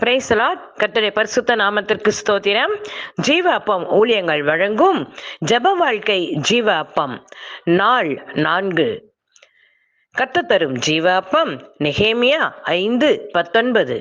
பிரேசலா கர்த்தருடைய பரிசுத்த நாமத்திற்கு ஸ்தோத்திரம். ஜீவ அப்பம் ஊழியங்கள் வழங்கும். ஜெப வாழ்க்கை ஜீவ அப்பம். நாள் நான்கு. கத்து தரும் ஜீவாப்பம் நெகேமியா ஐந்து பத்தொன்பது.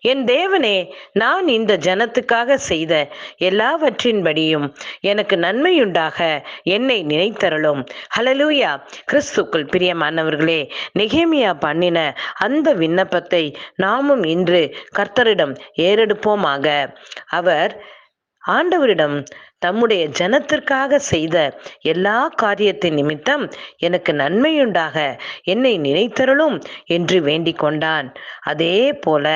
என் தேவனே நான் இந்த ஜனத்துக்காக செய்த எல்லாவற்றின்படியும் எனக்கு நன்மையுண்டாக. என்னை நினைத்தரலும் ஹலலூயா கிறிஸ்துக்குள் பிரியமானவர்களே நெகேமியா பண்ணின அந்த விண்ணப்பத்தை நாமும் இன்று கர்த்தரிடம் ஏறெடுப்போமாக. அவர் ஆண்டவரிடம் தம்முடைய ஜனத்திற்காக செய்த எல்லா காரியத்தின் நிமித்தம் எனக்கு நன்மையுண்டாக. என்னை நினைத்தருளும் என்று வேண்டிக் கொண்டான். அதே போல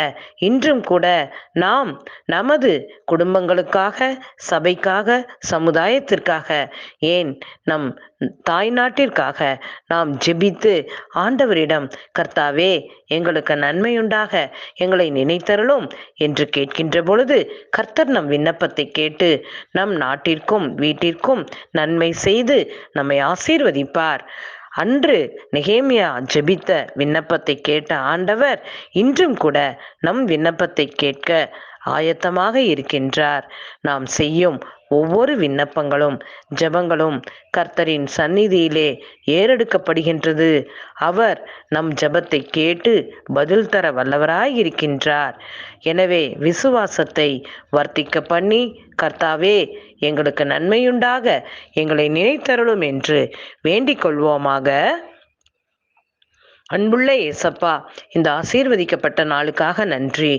இன்றும் கூட நாம் நமது குடும்பங்களுக்காக சபைக்காக சமுதாயத்திற்காக ஏன் நம் தாய் நாட்டிற்காக நாம் ஜெபித்து ஆண்டவரிடம் கர்த்தாவே எங்களுக்கு நன்மையுண்டாக எங்களை நினைத்தருளும் என்று கேட்கின்ற பொழுது கர்த்தர் நம் விண்ணப்பத்தை கேட்டு நம் நாட்டிற்கும் வீட்டிற்கும் நன்மை செய்து நம்மை ஆசீர்வதிப்பார். அன்று நெகேமியா ஜெபித்த விண்ணப்பத்தை கேட்ட ஆண்டவர் இன்றும் கூட நம் விண்ணப்பத்தை கேட்க ஆயத்தமாக இருக்கின்றார். நாம் செய்யும் ஒவ்வொரு விண்ணப்பங்களும் ஜெபங்களும் கர்த்தரின் சந்நிதியிலே ஏறெடுக்கப்படுகின்றது. அவர் நம் ஜெபத்தை கேட்டு பதில் தர வல்லவராய் இருக்கின்றார். எனவே விசுவாசத்தை வர்த்திக்க பண்ணி கர்த்தாவே எங்களுக்கு நன்மையுண்டாக எங்களை நினைத்தருளும் என்று வேண்டிக் கொள்வோமாக. அன்புள்ள ஏசப்பா இந்த ஆசீர்வதிக்கப்பட்ட நாளுக்காக நன்றி.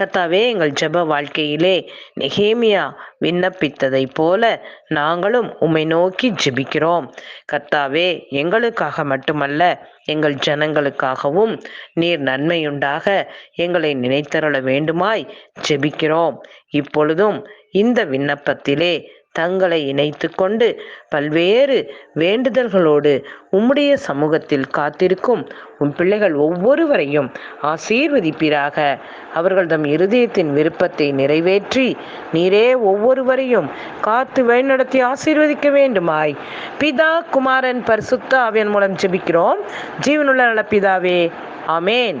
கத்தாவே எங்கள் ஜெப வாழ்க்கையிலே நெகேமியா விண்ணப்பித்ததை போல நாங்களும் உம்மை நோக்கி ஜெபிக்கிறோம். கர்த்தாவே எங்களுக்காக மட்டுமல்ல எங்கள் ஜனங்களுக்காகவும் நீர் நன்மையுண்டாக எங்களை நினைத்தருள வேண்டுமாய் ஜெபிக்கிறோம். இப்பொழுதும் இந்த விண்ணப்பத்திலே தங்களை இணைத்து கொண்டு பல்வேறு வேண்டுதல்களோடு உம்முடைய சமூகத்தில் காத்திருக்கும் உன் பிள்ளைகள் ஒவ்வொருவரையும் ஆசீர்வதிப்பீராக. அவர்கள் தம் இருதயத்தின் விருப்பத்தை நிறைவேற்றி நீரே ஒவ்வொருவரையும் காத்து வழிநடத்தி ஆசீர்வதிக்க வேண்டுமாய். பிதா குமாரன் பரிசுத்த ஆவியன் மூலம் ஜெபிக்கிறோம். ஜீவனுள்ள நல பிதாவே ஆமேன்.